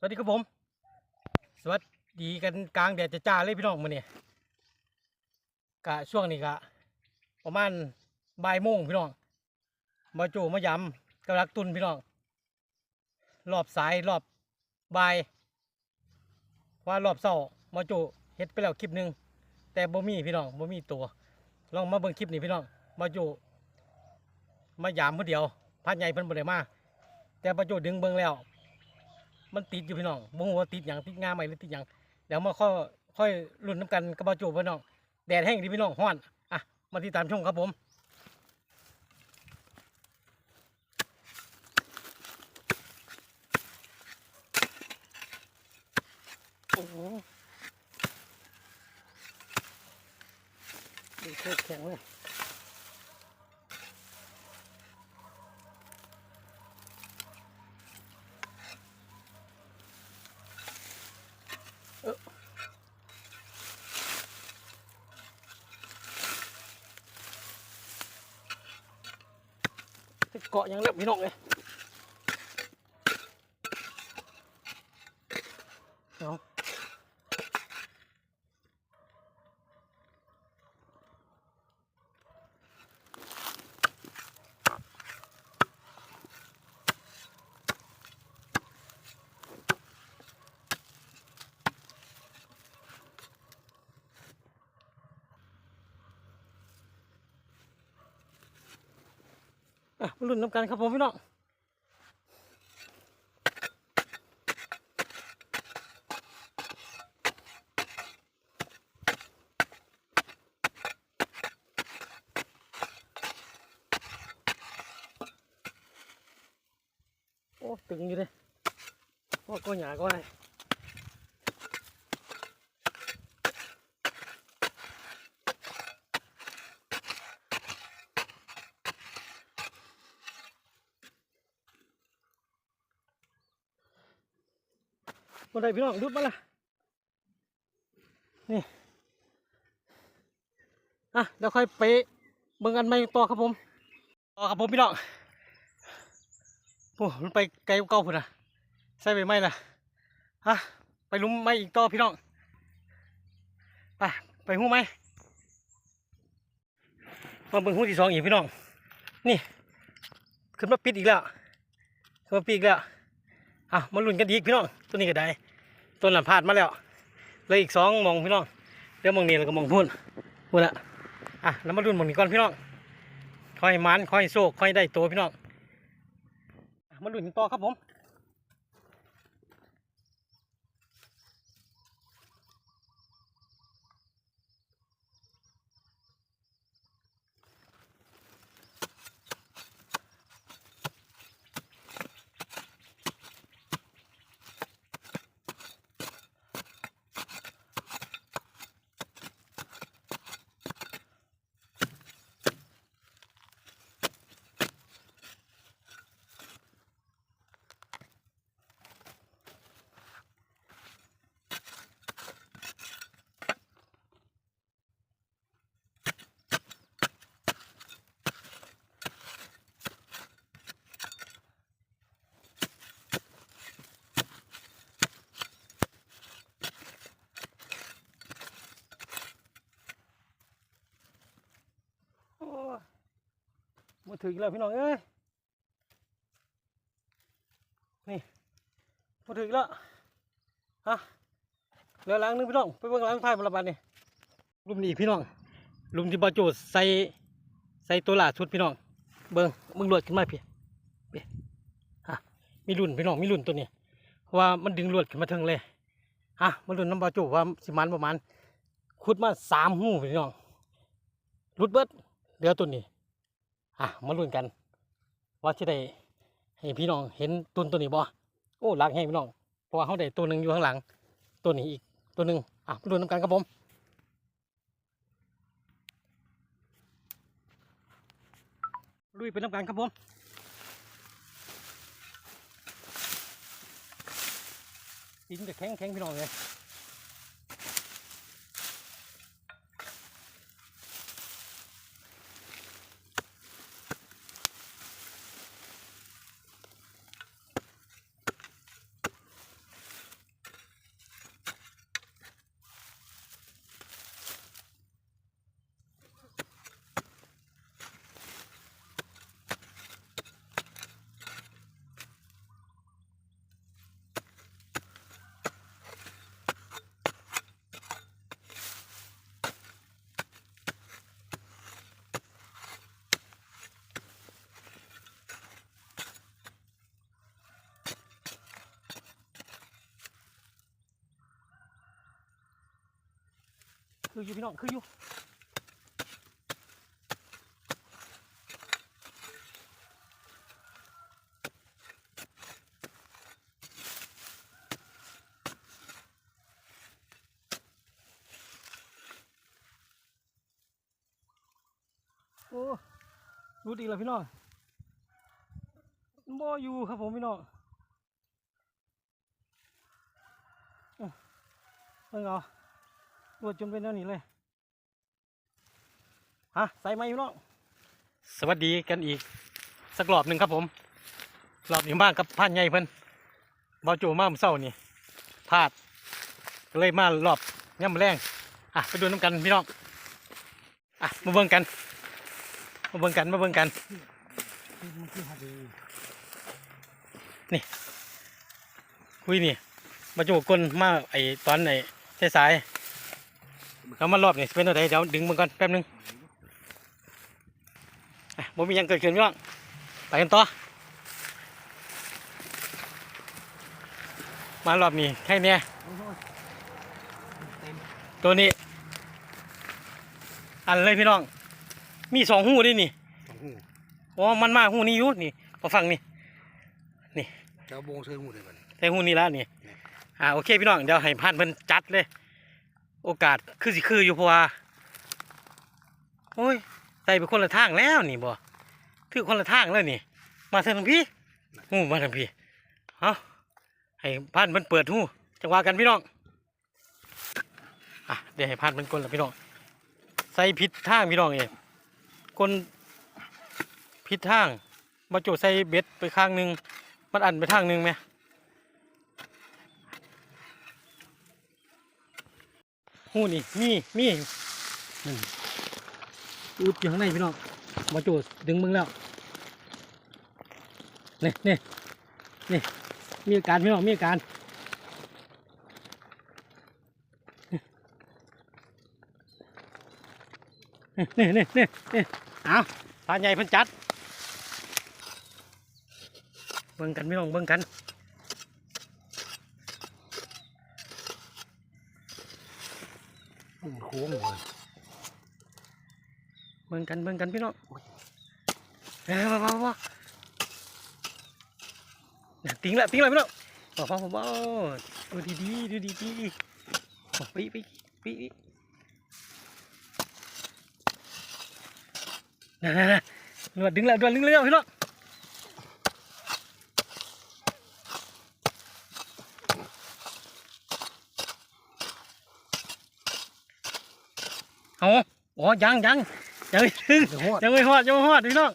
สวัสดีครับผม สวัสดีกันกลางแดดจ้าเลยพี่น้องมื้อนี้กะช่วงนี้กะ ประมาณบ่ายโมงพี่น้อง มาโจมายำกำลักตุนพี่น้อง รอบสายรอบบ่ายว่ารอบเช้ามาโจเฮ็ดไปแล้วคลิปหนึ่งแต่บ่มีพี่น้องบ่มีตัว ลองมาเบิ่งคลิปนี้พี่น้อง มาโจมายามผู้เดียวพันใหญ่เพิ่นบ่ได้มาแต่มาโจดึงเบิ่งแล้ว มันติดอยู่พี่น้องบ่ฮู้ว่าติดหยังติดงาใหม่หรือติดหยังเดี๋ยวมาค่อยค่อยลุ้นน้ำกันกับบาโจพี่น้องแดดแห้งดีพี่น้องฮ้อนอะมาติดตามชมครับผมโอ้โหดูโคตรแข็งเลย เกาะหยังเล็บพี่น้องเลย อะมาลุ้นน้ำกันครับผมพี่น้องโอ้ตึงอยู่เลยว่าก็หยาก็ได้ คนใดพี่น้องดุดมาละนี่อะเดี๋ยวค่อยไปเบิ่งกันใหม่ต่อครับผมต่อครับผมพี่น้องโอ้มันไปไกลกว่าเก่าพุ่นอะใส่ไปไหมล่ะฮะไปลุ้มไหมอีกต่อพี่น้องไปไปหู้ไหมมาเบิ่งหู้ที่สองอีกพี่น้องนี่ขึ้นมาปิดอีกแล้วขึ้นมาปิดอีกแล้ว อะมาลุ้นกันอีกพี่น้องตัวนี้ก็ได้ตัวนั้นพาดมาแล้วเลยอีกสองมองพี่น้องเดี๋ยวมองนี้แล้วก็มองพุ่นพุ่นละอะแล้วมาลุ้นมองนี้ก่อนพี่น้องคอยมันคอยโซกคอยได้ตัวพี่น้องมาลุ้นกันต่อครับผม โอ้ย มาถึงแล้วพี่น้องเอ้ยนี่มาถึงแล้วฮะเหลือหลังนึงพี่น้องไปเบิ่งหลังท้ายมาละบัดนี่ลุมนี้พี่น้องลุมที่บาโจใส่ใส่ตัวหลาชุดพี่น้อง เบิ่งมึงลวดขึ้นมาพี่พี่ฮะมีรุ่นพี่น้องมีรุ่นตัวนี้ว่ามันดึงลวดขึ้นมาเทิงเลยฮะมารุ่นน้ำบาโจว่าสิมันประมาณขุดมาสามหูพี่น้องรุดเบิดเดี๋ยวตัวนี้ อะมาลุ้นกัน ว่าจะได้ให้พี่น้องเห็นตุนตัวนี้บ่โอ้หลักให้พี่น้องเพราะว่าเขาได้ตัวหนึ่งอยู่ข้างหลัง ตัวนี้อีกตัวหนึ่งอะมาลุ้นน้ำกันครับผมลุยไปน้ำกันครับผมดินจะแข็งแข็งพี่น้องเลย คืออยู่พี่น้องคืออยู่โอ้รู้ดีแล้วพี่น้องบ่อยู่ครับผมพี่น้องอื้อเพิ่งเอา รวดจนเป็นแนวนี้เลยฮะใส่ไม้พี่น้องสวัสดีกันอีกสักรอบหนึ่งครับผมรอบนี้มากกับพันใหญ่เพิ่นบอจูมาเมื่อเช้านี่พลาดก็เลยมารอบย่ำแรงอะไปดูน้ำกันพี่น้องอะมาเบิ่งกันมาเบิ่งกันมาเบิ่งกันนี่คุยนี่มาจูกลมาไอตอนไหนสาย ๆแล้วมารอบนี่สิเป็นอะไรเดี๋ยวดึงมันก่อนแป๊บหนึงอะบ่มีหยังเกิดขึ้นพี่น้องไปกันต่อมารอบนี้แค่เนี้ยตัวนี้ อันเลยพี่น้อง มีสองหูด้วยนี่อ๋อมันมาหูนี้อยู่นี่พอฟังนี่เจ้าโบงเชิญหมดเลยบัดนี้แต่หูนี้แล้วนี่อ่าโอเคพี่น้องเดี๋ยวให้พันเพิ่นจัดเลย โอกาสคือสิคืออยู่เพราะว่าโอ้ยใส่ไปคนละทางแล้วนี่บ่ถือคนละทางแล้วนี่ มาทางพี่หูมาทางพี่เอาให้พันเพิ่นเปิดหูจังหวะกันพี่น้องอะเดี๋ยวให้พันเพิ่นกลละพี่น้องใส่ผิดทางพี่น้องเองกลผิดทางมาโจใส่เบ็ดไปข้างหนึงมันอันไปทางหนึงไหม หูนี่มีมีอืมอึบอยู่ข้างในพี่น้องมาจูดดึงมึงแล้วนี่นี่นี่มีอาการพี่น้องมีอาการนี่นี่นี่นี่เอาปลาใหญ่พิ่นจัด เบิ่งกันพี่น้องเบิ่งกัน มัน โค้งเลยเบิ่งกันเบิ่งกันพี่น้องเอ้ยว้าวว้าวว้าวน่ะติ้งละติ้งละพี่น้องว้าวว้าวว้าวดูดีดีๆดูดีดีๆโอ้ปีปีปีน่ะน่ะน่ะนวดดึงละนวดดึงเลยพี่น้อง เอาอ๋อยังยังยังไม่ถึงเดี๋ยวหอดยังไม่หอดยังไม่หอดพี่น้อง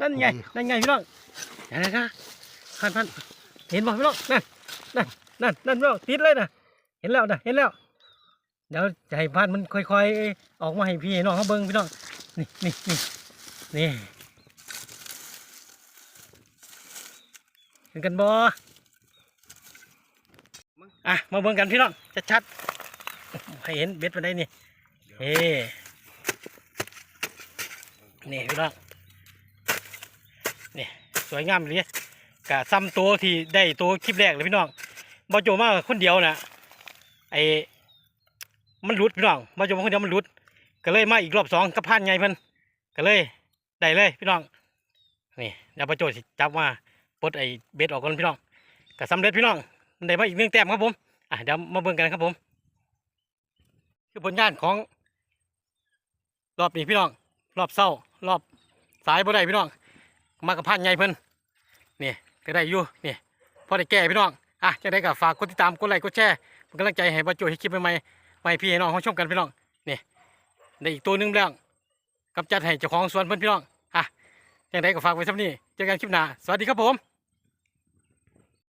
นั่นไงนั่นไงพี่น้องเห็นไหมครับพันพันเห็นบ่พี่น้องนั่นนั่นนั่นนั่นพี่น้องติดเลยนะเห็นแล้วนะเห็นแล้วเดี๋ยวจะให้พันมันค่อยๆออกมาให้พี่ให้น้องเขาเบิ้งพี่น้องนี่นี่นี่นี่ ห็นกันบ่อะมาเบิ่งกันพี่น้องชัดๆให้เห็นเบ็ดมาได้นี่เฮ้นี่พี่น้องนี่สวยงามเลยกะซ้ำตัวที่ได้ตัวคลิปแรกเลยพี่น้องบอโจมาคนเดียวนะไอ้มันหลุดพี่น้องบอโจมาคนเดียวมันหลุด ก็เลยมาอีกรอบสองกับพันไงเพิ่นก็เลยได้เลยพี่น้องนี่เดี๋ยวบอโจสิจับมา ปลดไอ้เบ็ดออกก่อนพี่น้องก็สำเร็จพี่น้องได้มาอีกหนึ่งแต้มครับผมอะเดี๋ยวมาเบิ่งกันครับผม คือผลงานของ รอบนี้พี่น้อง รอบเศร้ารอบสายบ่ได้พี่น้อง มากับพันใหญ่เพิ่นนี่ก็ได้อยู่นี่พอได้แก้พี่น้องอะจะได้กับฝากกดติดตามกดไลค์กดแชร์เป็นกำลังใจให้บรรจุให้คลิปใหม่ๆมาให้พี่ให้น้องเขาชมกันพี่น้องนี่ได้อีกตัวหนึงแล้วกับจัดให้เจ้าของสวนเพิ่นพี่น้องอะจังได้ก็ฝากไว้สักนี้เจอกันคลิปหน้าสวัสดีครับผม